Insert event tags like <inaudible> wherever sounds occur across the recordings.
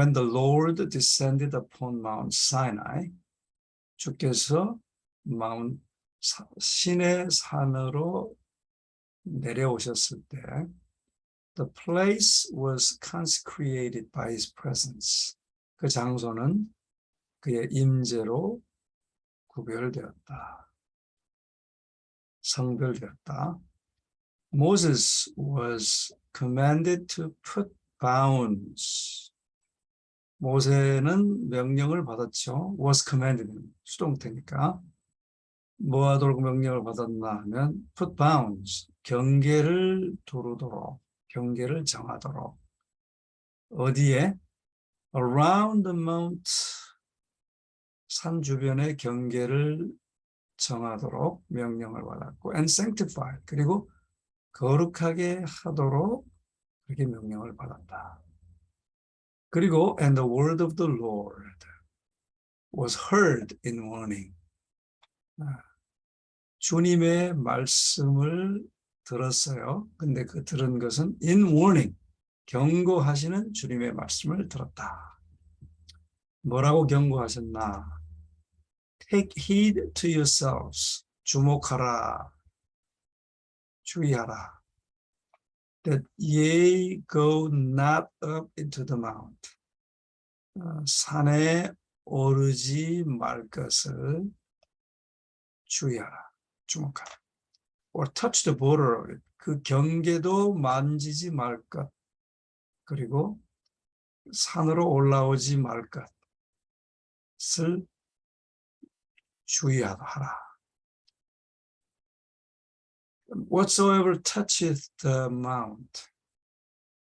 when the Lord descended upon Mount Sinai, 주께서 마운 사- 신의 산으로 내려오셨을 때, the place was consecrated by his presence. 그 장소는 그의 임재로 구별되었다. 성별되었다. Moses was commanded to put bounds. 모세는 명령을 받았죠. was commanded. 수동태니까. 뭐 하도록 명령을 받았나 하면 put bounds. 경계를 두르도록 경계를 정하도록. 어디에? Around the mount. 산 주변의 경계를 정하도록 명령을 받았고 and sanctify 그리고 거룩하게 하도록 그렇게 명령을 받았다. 그리고 and the word of the Lord was heard in warning. 아, 주님의 말씀을 들었어요. 근데 그 들은 것은 in warning, 경고하시는 주님의 말씀을 들었다. 뭐라고 경고하셨나? Take heed to yourselves. 주목하라. 주의하라. That ye go not up into the mount. 어, 산에 오르지 말 것을 주의하라. 주목하라. Or touch the border. 그 경계도 만지지 말 것. 그리고 산으로 올라오지 말 것을 주의하라. Whatsoever toucheth the mount,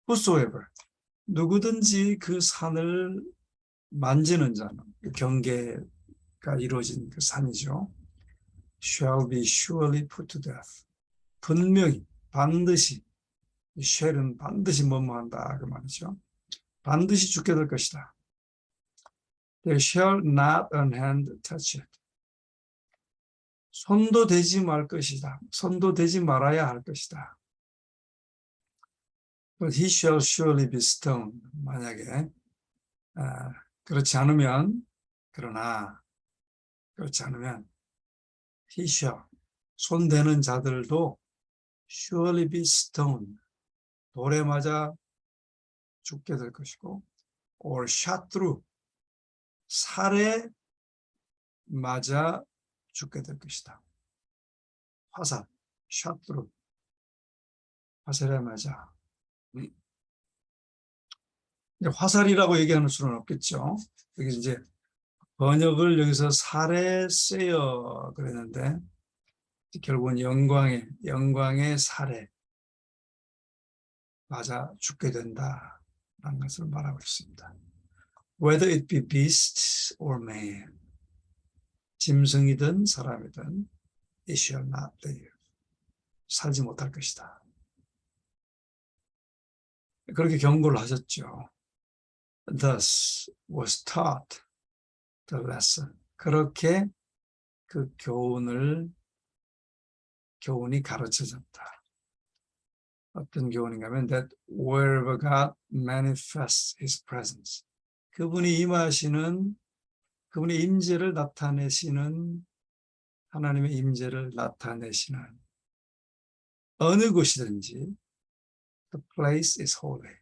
whosoever 누구든지 그 산을 만지는 자는 그 경계가 이루어진 그 산이죠. shall be surely put to death. 분명히 반드시 이 shall은 반드시 뭐뭐한다 그 말이죠. 반드시 죽게 될 것이다. They shall not unhand touch it. 손도 대지 말 것이다. 손도 대지 말아야 할 것이다. But he shall surely be stoned. 만약에 아, 그렇지 않으면 그러나 그렇지 않으면 he shall 손 대는 자들도 surely be stoned. 돌에 맞아 죽게 될 것이고 or shot through 살에 맞아 죽게 될 것이다. 화살, through 화살에 맞아. 음. 이제 화살이라고 얘기하는 수는 없겠죠. 여기 이제 번역을 여기서 살에 쓰여 그랬는데 결국은 영광의 영광의 살에 맞아 죽게 된다라는 것을 말하고 있습니다. Whether it be beast or man, 짐승이든 사람이든 it shall not live. 살지 못할 것이다. 그렇게 경고를 하셨죠. Thus was taught the lesson. 그렇게 그 교훈을 교훈이 가르쳐졌다. 어떤 교훈인가 하면 that wherever God manifests his presence. 그분이 임하시는 그분의 임재를 나타내시는 하나님의 임재를 나타내시는 어느 곳이든지 the place is holy.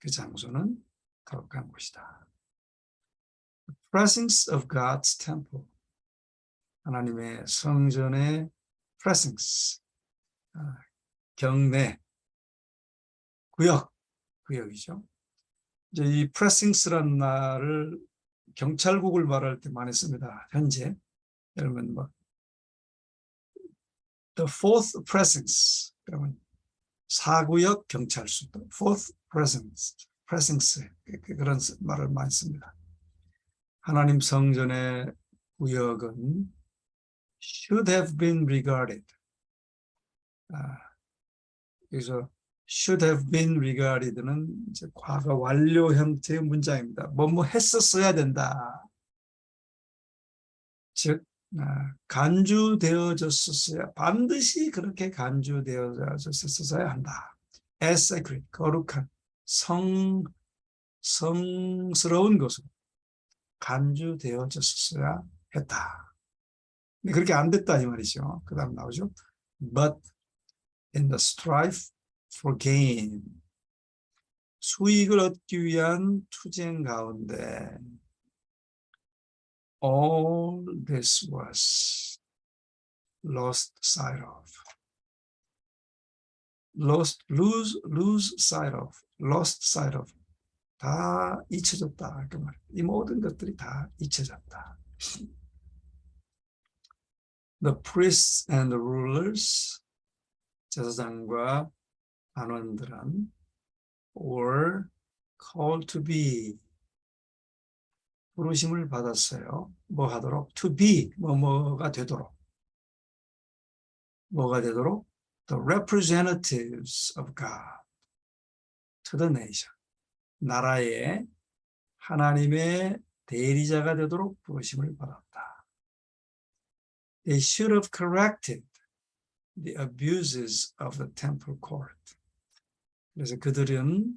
그 장소는 거룩한 곳이다. The presence of God's temple. 하나님의 성전의 presence. 아, 경내 구역 구역이죠. 이제 이 precinces라는 말을 경찰국을 말할 때 많이 씁니다. 현재 들면 뭐 the fourth precinct 그러면 사구역 경찰서 fourth precinct 그- 그런 쓰- 말을 많이 씁니다. 하나님 성전의 구역은 should have been regarded. 아, 그래서 should have been regarded는 이제 과거 완료 형태의 문장입니다. 뭐뭐 했었어야 된다. 즉 아, 간주되어졌었어야 반드시 그렇게 간주되어졌었어야 한다. as sacred 거룩한 성 성스러운 것으로 간주되어졌어야 했다. 그렇게 안 됐다 이 말이죠. 그 다음 나오죠. But in the strife for gain 수익을 얻기 위한 투쟁 가운데 all this was lost sight of. lost lose lose sight of lost sight of 다 잊혀졌다 그 말. 이 모든 것들이 다 잊혀졌다. The priests and the rulers 제사장과 반원들은 were called to be 부르심을 받았어요. 뭐 하도록 to be 뭐 뭐가 되도록 뭐가 되도록 the representatives of God to the nation 나라의 하나님의 대리자가 되도록 부르심을 받았다. They should have corrected the abuses of the temple court. 그래서 그들은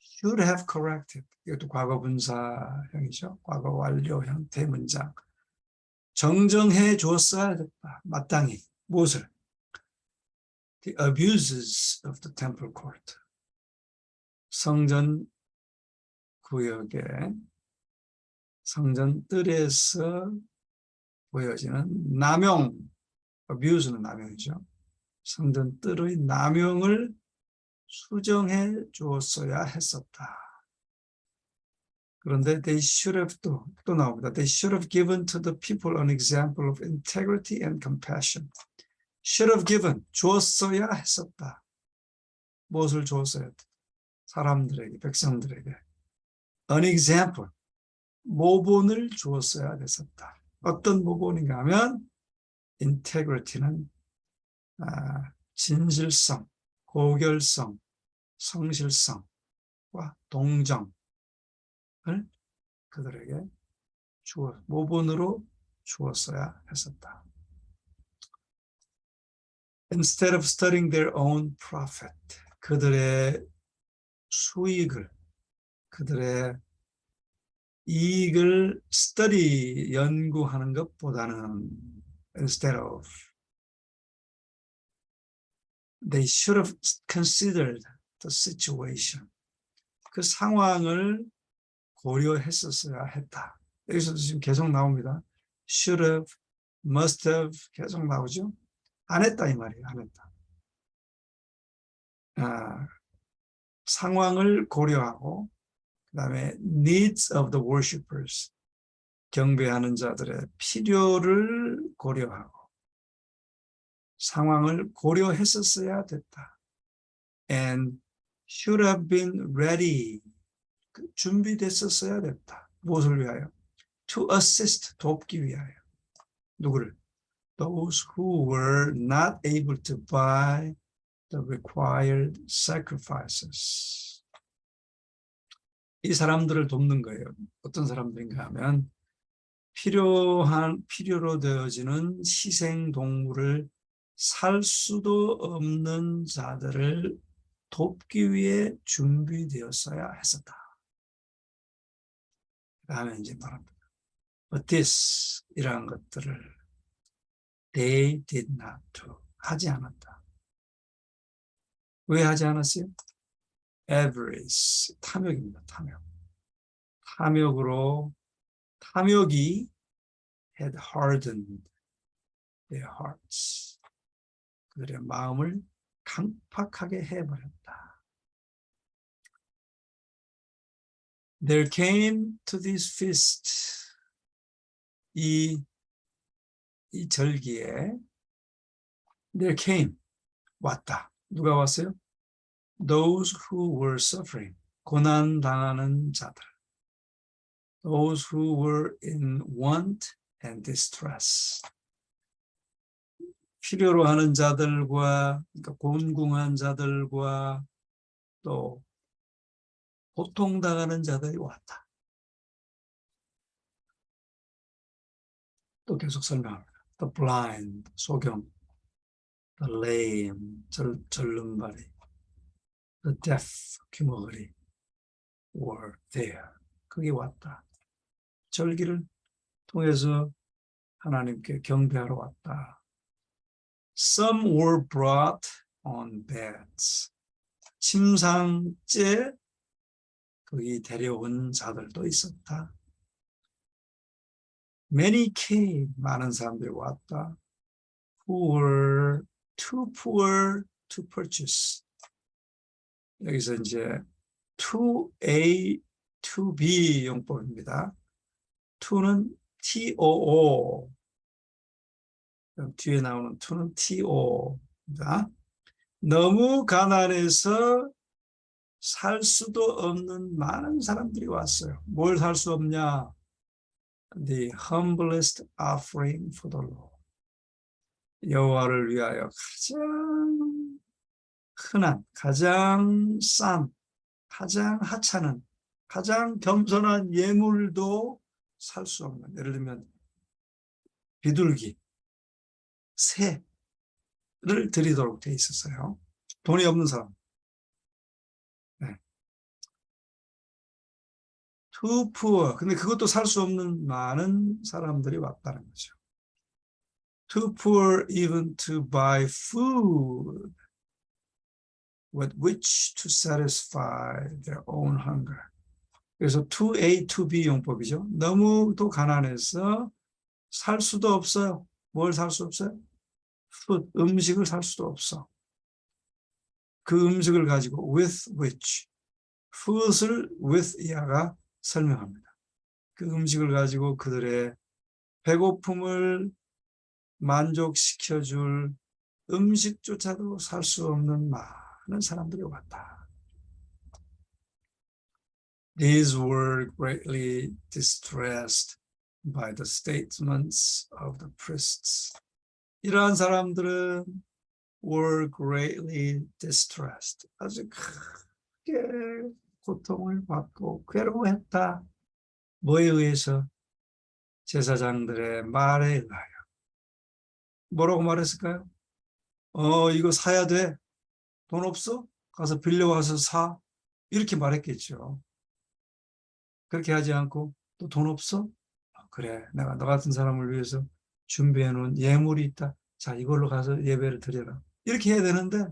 should have corrected. 이것도 과거 분사형이죠. 과거 완료형 대문장. 정정해 주었어야 됐다. 마땅히. 무엇을? The abuses of the temple court. 성전 구역에 성전 뜰에서 보여지는 남용, abuse는 남용이죠. 성전 뜰의 남용을 수정해 주었어야 했었다. 그런데 they should have 또, 또 나옵니다. They should have given to the people an example of integrity and compassion. should have given, 주었어야 했었다. 무엇을 주었어야 했다. 사람들에게, 백성들에게. an example, 모본을 주었어야 됐었다. 어떤 모본인가 하면 integrity는 아, 진실성, 고결성, 성실성과 동정을 그들에게 주어 모본으로 주었어야 했었다. Instead of studying their own profit, 그들의 수익을, 그들의 이익을 study 연구하는 것보다는 instead of they should have considered the situation. 그 상황을 고려했었어야 했다. 여기서도 지금 계속 나옵니다. should have, must have 계속 나오죠. 안 했다 이 말이에요. 안 했다. 아, 상황을 고려하고 그 다음에 needs of the worshippers 경배하는 자들의 필요를 고려하고 상황을 고려했었어야 됐다. And should have been ready. 그 준비됐었어야 됐다. 무엇을 위하여? To assist, 돕기 위하여. 누구를? Those who were not able to buy the required sacrifices. 이 사람들을 돕는 거예요. 어떤 사람들인가 하면 필요한 필요로 되어지는 희생 동물을 살 수도 없는 자들을 돕기 위해 준비되었어야 했었다. 다음에 이제 말합니다. But this 이러한 것들을 they did not do 하지 않았다. 왜 하지 않았어요? avarice 탐욕입니다. 탐욕. 탐욕으로 탐욕이 had hardened their hearts. 그들의 마음을 강팍하게 해버렸다. There came to this feast 이, 이 절기에 there came 왔다. 누가 왔어요? Those who were suffering 고난 당하는 자들. Those who were in want and distress. 필요로 하는 자들과 그러니까 곤궁한 자들과 또 고통당하는 자들이 왔다. 또 계속 설명합니다. The blind, 소경, the lame, 절, 절름발이, the deaf, 귀머거리, were there. 그게 왔다. 절기를 통해서 하나님께 경배하러 왔다. Some were brought on beds. 침상째 거기 데려온 자들도 있었다. Many came. 많은 사람들이 왔다. Who were too poor to purchase. 여기서 이제 to A, to B 용법입니다. to는 TOO. 뒤에 나오는 to는 TO입니다. 너무 가난해서 살 수도 없는 많은 사람들이 왔어요. 뭘 살 수 없냐? The humblest offering for the Lord. 여호와를 위하여 가장 흔한, 가장 싼, 가장 하찮은, 가장 겸손한 예물도 살 수 없는. 예를 들면 비둘기, 새를 드리도록 돼 있었어요. 돈이 없는 사람. 네. too poor. 근데 그것도 살 수 없는 많은 사람들이 왔다는 거죠. too poor even to buy food with which to satisfy their own hunger. 그래서 to A, to B 용법이죠. 너무도 가난해서 살 수도 없어요. 뭘 살 수 없어요? Food, 음식을 살 수도 없어. 그 음식을 가지고 with which, food을 with 이하가 설명합니다. 그 음식을 가지고 그들의 배고픔을 만족시켜줄 음식조차도 살 수 없는 많은 사람들이 왔다. These were greatly distressed by the statements of the priests. 이러한 사람들은 were greatly distressed. 아주 크게 고통을 받고 괴로워했다. 뭐에 의해서? 제사장들의 말에 의하여. 뭐라고 말했을까요? 어, 이거 사야 돼. 돈 없어? 가서 빌려와서 사. 이렇게 말했겠죠. 그렇게 하지 않고 또 돈 없어? 아, 그래, 내가 너 같은 사람을 위해서 준비해 놓은 예물이 있다. 자, 이걸로 가서 예배를 드려라. 이렇게 해야 되는데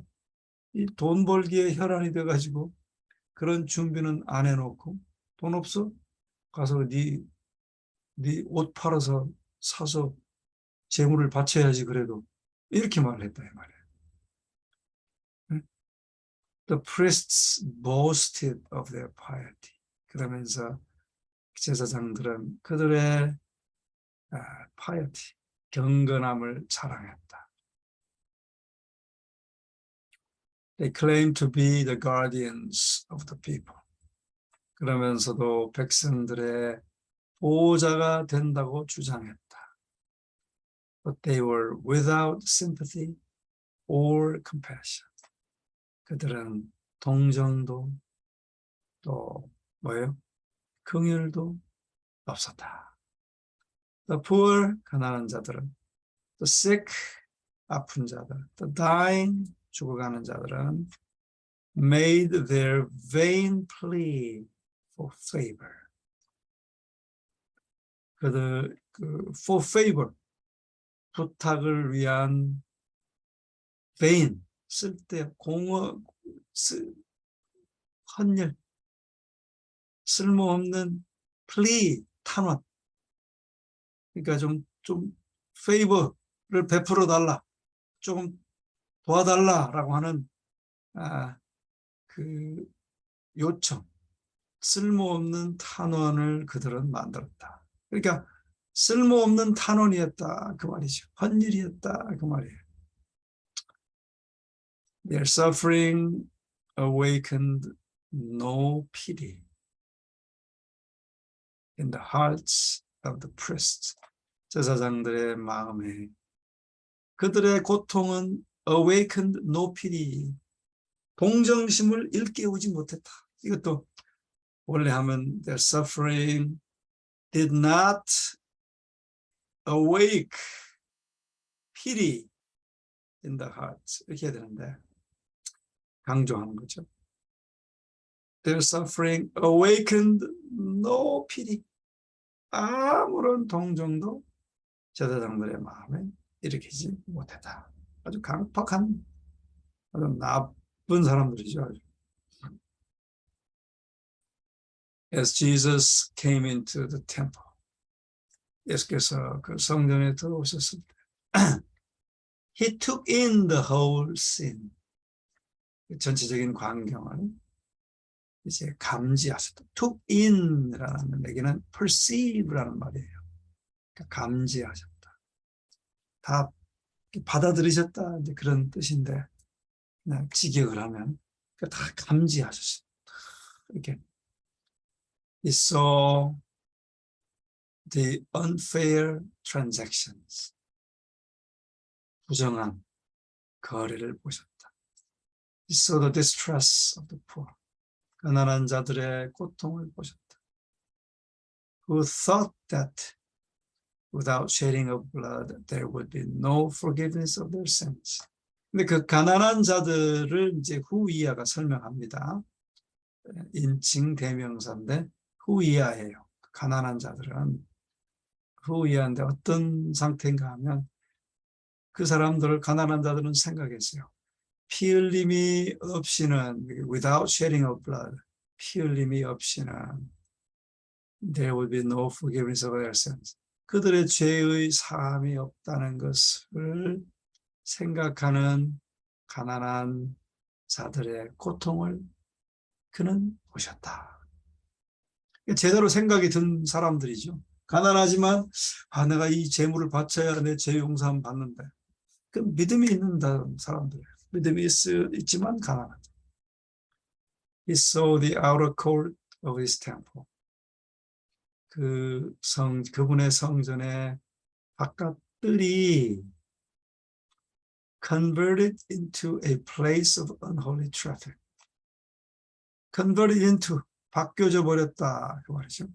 이 돈 벌기에 혈안이 돼 가지고 그런 준비는 안 해놓고 돈 없어? 가서 네 네 옷 팔아서 사서 재물을 바쳐야지 그래도 이렇게 말했다 이 말이에요. The priests boasted of their piety. 그러면서 제사장들은 그들의 아, piety, 경건함을 자랑했다. They claimed to be the guardians of the people. 그러면서도 백성들의 보호자가 된다고 주장했다. But they were without sympathy or compassion. 그들은 동정도 또 뭐예요? 긍휼도 없었다. The poor 가난한 자들은 the sick 아픈 자들, the dying 죽어가는 자들은 made their vain plea for favor. 그들 그 for favor 부탁을 위한 vain 쓸데 공허 쓰, 헌혈 쓸모없는 plea 탄원 그러니까 좀좀 favor를 베풀어 달라 조금 도와달라라고 하는 아, 그 요청 쓸모없는 탄원을 그들은 만들었다. 그러니까 쓸모없는 탄원이었다 그 말이죠. 헌일이었다 그 말이에요. Their suffering awakened no pity in the hearts of the priests. 제사장들의 마음에 그들의 고통은 awakened no pity 동정심을 일깨우지 못했다. 이것도 원래 하면 their suffering did not awake pity in the heart 이렇게 해야 되는데 강조하는 거죠. their suffering awakened no pity. 아무런 동정도 제사장들의 마음에 일으키지 못했다. 아주 강팍한, 아주 나쁜 사람들이죠. As Jesus came into the temple, 예수께서 그 성전에 들어오셨을 때, <clears throat> He took in the whole scene. 그 전체적인 광경을 이제 감지하셨다. took in이라는 얘기는 perceive라는 말이에요. 감지하셨다. 다 받아들이셨다. 이제 그런 뜻인데 그냥 직역을 하면 다 감지하셨어요. 이렇게 He saw the unfair transactions. 부정한 거래를 보셨다. He saw the distress of the poor. 가난한 자들의 고통을 보셨다. Who thought that without shedding of blood there would be no forgiveness of their sins. 근데 그 가난한 자들을 이제 후이아가 설명합니다. 인칭 대명사인데 후이아예요. 가난한 자들은 후이아인데 어떤 상태인가 하면 그 사람들을 가난한 자들은 생각했어요. 피 흘림이 없이는 without shedding of blood 피 흘림이 없이는 there will be no forgiveness of their sins. 그들의 죄의 사함이 없다는 것을 생각하는 가난한 자들의 고통을 그는 보셨다. 제대로 생각이 든 사람들이죠. 가난하지만 아 내가 이 재물을 바쳐야 내 죄 용서함 받는데 그 믿음이 있는 사람들이에요. 믿음이 있, 있지만 가난하다. He saw the outer court of his temple. 그 성, 그분의 성전의 바깥들이 converted into a place of unholy traffic. converted into 바뀌어져 버렸다 그 말이죠.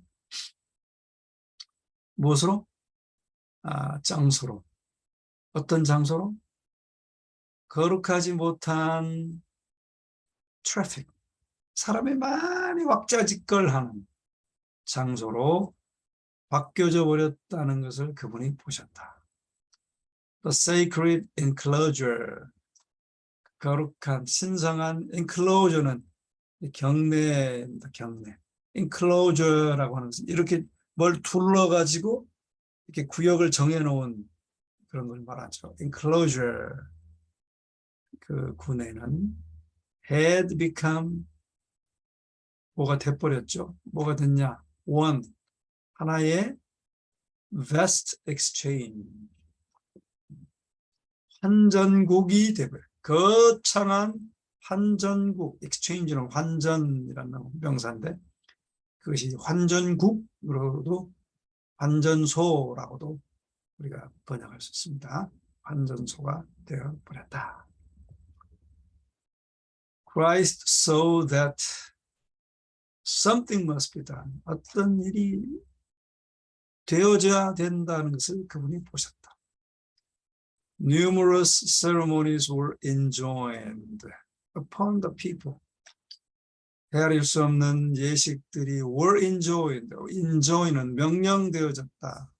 무엇으로? 아, 장소로. 어떤 장소로? 거룩하지 못한 트래픽, 사람이 많이 왁자지껄하는 장소로 바뀌어져 버렸다는 것을 그분이 보셨다. The sacred enclosure, 거룩한 신성한 enclosure는 경내입니다. 경내. enclosure라고 하는 것은 이렇게 뭘 둘러가지고 이렇게 구역을 정해놓은 그런 걸 말하죠. enclosure. 그 군에는 had become 뭐가 돼버렸죠. 뭐가 됐냐? One 하나의 vast exchange 환전국이 되버려. 거창한 환전국 exchange는 환전이라는 명사인데 그것이 환전국으로도 환전소라고도 우리가 번역할 수 있습니다. 환전소가 되어 버렸다. Christ saw that something must be done. 어떤 일이 되어져야 된다는 것을 그분이 보셨다. Numerous ceremonies were enjoined upon the people. 헤아릴 수 없는 예식들이 were enjoined. enjoin은 명령되어졌다.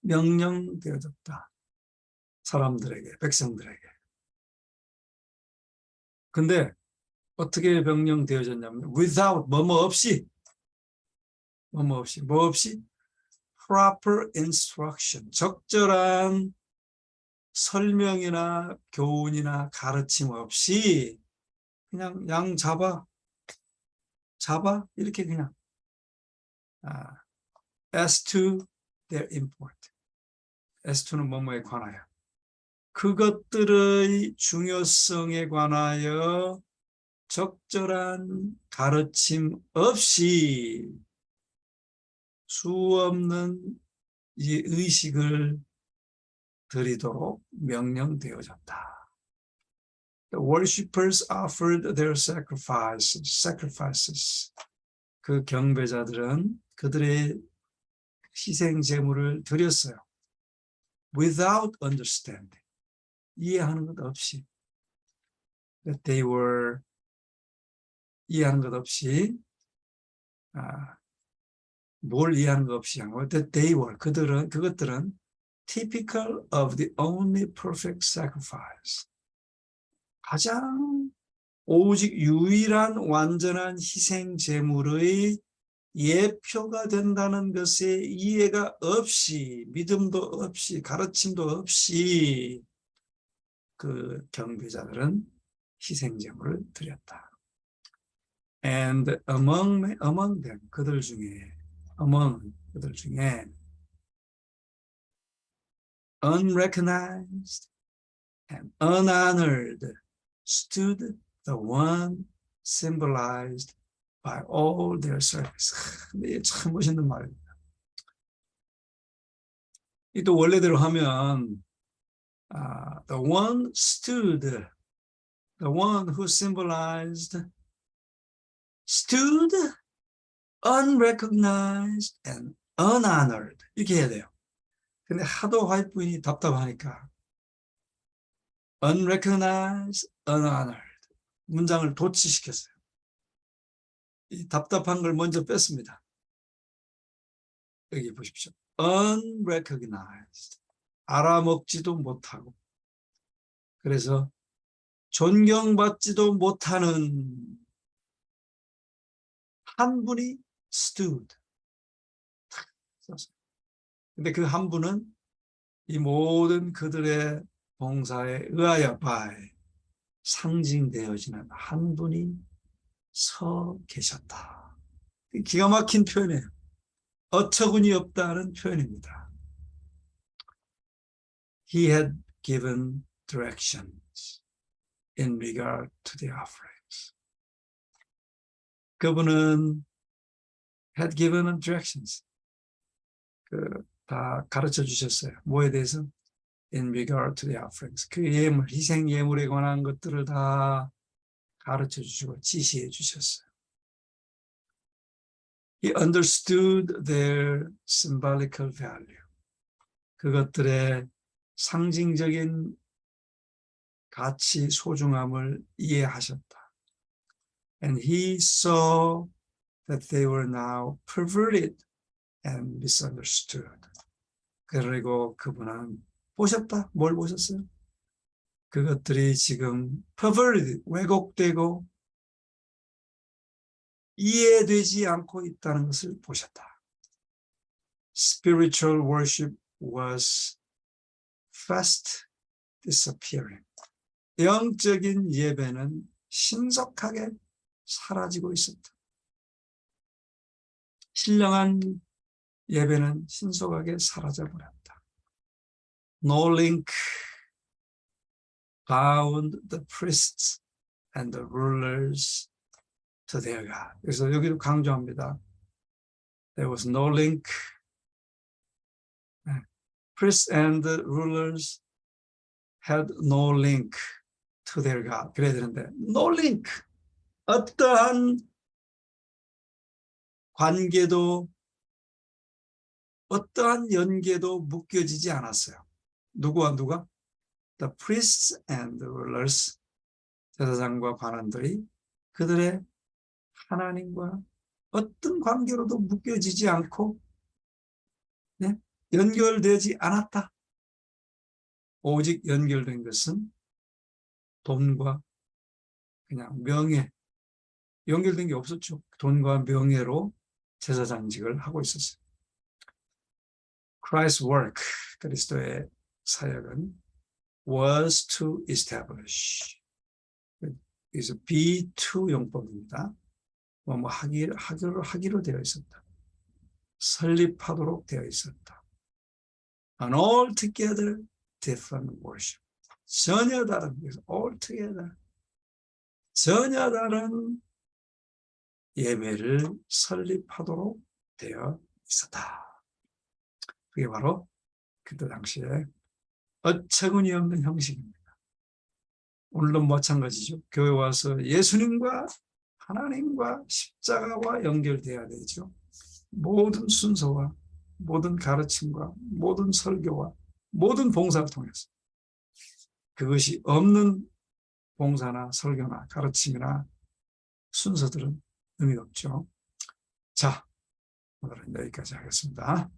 명령되어졌다. 사람들에게, 백성들에게. 근데 어떻게 명령되어졌냐면 without 뭐뭐 없이. 뭐뭐 없이. 뭐 없이? proper instruction. 적절한 설명이나 교훈이나 가르침 없이 그냥 양 잡아. 잡아? 이렇게 그냥. 아, as to their import. as to는 뭐뭐에 관하여. 그것들의 중요성에 관하여 적절한 가르침 없이 수 없는 이 의식을 드리도록 명령되어졌다. The worshippers offered their sacrifices, sacrifices. 그 경배자들은 그들의 희생 제물을 드렸어요. Without understanding. 이해하는 것 없이 that they were 이해하는 것 없이 아, 뭘 이해하는 것 없이 한 거. They were 그들은 그것들은 typical of the only perfect sacrifice. 가장 오직 유일한 완전한 희생 제물의 예표가 된다는 것에 이해가 없이 믿음도 없이 가르침도 없이 그 경배자들은 희생 제물을 드렸다. And among among them 그들 중에 among 그들 중에 unrecognized and unhonored stood the one symbolized by all their service. 근데 이게 참 멋있는 말입니다. 이 또 원래대로 하면 아, the one stood, the one who symbolized stood unrecognized and unhonored 이렇게 해야 돼요. 근데 하도 화이트분이 답답하니까 unrecognized, unhonored 문장을 도치시켰어요. 이 답답한 걸 먼저 뺐습니다. 여기 보십시오. unrecognized 알아먹지도 못하고 그래서 존경받지도 못하는 한 분이 stood. 근데 그 한 분은 이 모든 그들의 봉사에 의하여 by 상징되어지는 한 분이 서 계셨다. 기가 막힌 표현이에요. 어처구니 없다는 표현입니다. He had given directions in regard to the offerings. 그분은 had given directions. 그 다 가르쳐 주셨어요. 뭐에 대해서? In regard to the offerings. 그 예물, 희생 예물에 관한 것들을 다 가르쳐 주시고 지시해 주셨어요. He understood their symbolical value. 그것들의 상징적인 가치 소중함을 이해하셨다. And he saw that they were now perverted and misunderstood. 그리고 그분은 보셨다. 뭘 보셨어요? 그것들이 지금 perverted, 왜곡되고 이해되지 않고 있다는 것을 보셨다. Spiritual worship was fast disappearing. 영적인 예배는 신속하게 사라지고 있었다. 신령한 예배는 신속하게 사라져 버렸다. No link bound the priests and the rulers to their God. 그래서 여기도 강조합니다. There was no link. Priests and the rulers had no link to their God. 그래야 되는데 no link. 어떠한 관계도 어떠한 연계도 묶여지지 않았어요. 누구와 누가? The priests and the rulers, 제사장과 관원들이 그들의 하나님과 어떤 관계로도 묶여지지 않고 네? 연결되지 않았다. 오직 연결된 것은 돈과 그냥 명예, 연결된 게 없었죠. 돈과 명예로 제사장직을 하고 있었어요. Christ's work, 그리스도의 사역은 was to establish. 그래서 be2 용법입니다. 뭐, 뭐 하기, 하기로, 하기로 되어 있었다. 설립하도록 되어 있었다. An altogether different worship. 전혀 다른, altogether. 전혀 다른 예배를 설립하도록 되어 있었다. 그게 바로 그때 당시에 어처구니 없는 형식입니다. 오늘도 마찬가지죠. 교회 와서 예수님과 하나님과 십자가와 연결돼야 되죠. 모든 순서와 모든 가르침과 모든 설교와 모든 봉사를 통해서 그것이 없는 봉사나 설교나 가르침이나 순서들은 의미가 없죠. 자, 오늘은 여기까지 하겠습니다.